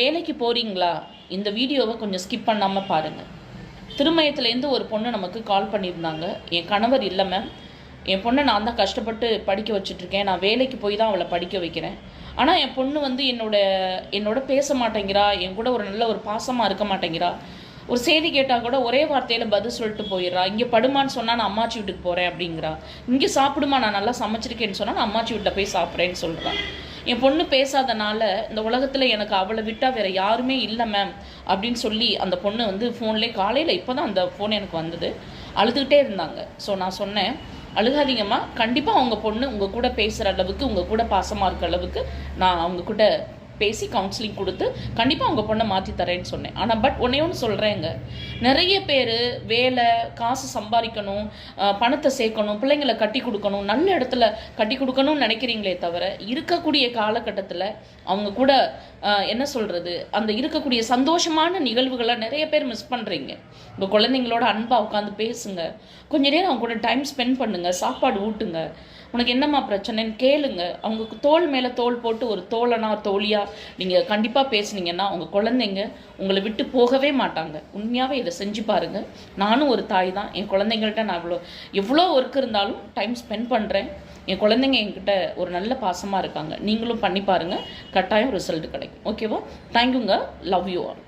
வேலைக்கு போகிறீங்களா இந்த வீடியோவை கொஞ்சம் ஸ்கிப் பண்ணாமல் பாருங்கள் திருமயத்துலேருந்து ஒரு பொண்ணு நமக்கு கால் பண்ணியிருந்தாங்க என் கணவர் இல்லை மேம் என் பொண்ணை நான் தான் கஷ்டப்பட்டு படிக்க வச்சுட்ருக்கேன் நான் வேலைக்கு போய் தான் அவளை படிக்க வைக்கிறேன். ஆனால் என் பொண்ணு வந்து என்னோட என்னோட பேச மாட்டேங்கிறா. என் கூட ஒரு நல்ல ஒரு பாசமாக இருக்க மாட்டேங்கிறா. ஒரு செய்தி கேட்டால் கூட ஒரே வார்த்தையில் பதில் சொல்லிட்டு போயிடுறா. இங்கே படுமான்னு சொன்னால் நான் அம்மாச்சி வீட்டுக்கு போகிறேன் அப்படிங்கிறா. இங்கே சாப்பிடுமா நான் நல்லா சமைச்சிருக்கேன்னு சொன்னால் நான் அம்மாச்சி வீட்டில் போய் சாப்பிட்றேன்னு சொல்கிறான் என் பொண்ணு பேசாதனால இந்த உலகத்தில் எனக்கு அவளை விட்டால் வேறு யாருமே இல்லை மேம் அப்படின்னு சொல்லி அந்த பொண்ணு வந்து ஃபோன்லேயே காலையில் இப்போ தான் அந்த ஃபோன் எனக்கு வந்தது. அழுதுகிட்டே இருந்தாங்க. ஸோ நான் சொன்னேன் அழுகாதீங்கம்மா. கண்டிப்பாக அவங்க பொண்ணு உங்கள் கூட பேசுகிற அளவுக்கு உங்கள் கூட பாசமாக இருக்க அளவுக்கு நான் அவங்க கூட பேசி கவுன்சிலிங் கொடுத்து கண்டிப்பாக அவங்க பொண்ணை மாற்றி தரேன்னு சொன்னேன். ஆனால் பட் ஒன்றே ஒன்று சொல்கிறேங்க நிறைய பேர் வேலை காசு சம்பாதிக்கணும் பணத்தை சேர்க்கணும் பிள்ளைங்களை கட்டி கொடுக்கணும் நல்ல இடத்துல கட்டி கொடுக்கணும்னு நினைக்கிறீங்களே தவிர இருக்கக்கூடிய காலகட்டத்தில் அவங்க கூட என்ன சொல்கிறது அந்த இருக்கக்கூடிய சந்தோஷமான நிகழ்வுகளை நிறைய பேர் மிஸ் பண்ணுறீங்க உங்கள் குழந்தைங்களோட அன்பாக உட்காந்து பேசுங்க. கொஞ்ச நேரம் அவங்க கூட டைம் ஸ்பெண்ட் பண்ணுங்க சாப்பாடு ஊட்டுங்க. உனக்கு என்னம்மா பிரச்சனைன்னு கேளுங்க. அவங்க தோல் மேலே தோல் போட்டு ஒரு தோழனா தோழியா நீங்கள் கண்டிப்பாக பேசுனீங்கன்னா உங்கள் குழந்தைங்க உங்களை விட்டு போகவே மாட்டாங்க. உண்மையாகவே இதை செஞ்சு பாருங்கள் நானும் ஒரு தாய் தான். என் குழந்தைங்கள்ட்ட நான் அவ்வளோ எவ்வளோ ஒர்க் இருந்தாலும் டைம் ஸ்பெண்ட் பண்ணுறேன் என் குழந்தைங்க என்கிட்ட ஒரு நல்ல பாசமாக இருக்காங்க. நீங்களும் பண்ணி பாருங்கள் கட்டாயம் ரிசல்ட் கிடைக்கும். ஓகேவா தேங்க்யூங்க லவ் யூ ஆல்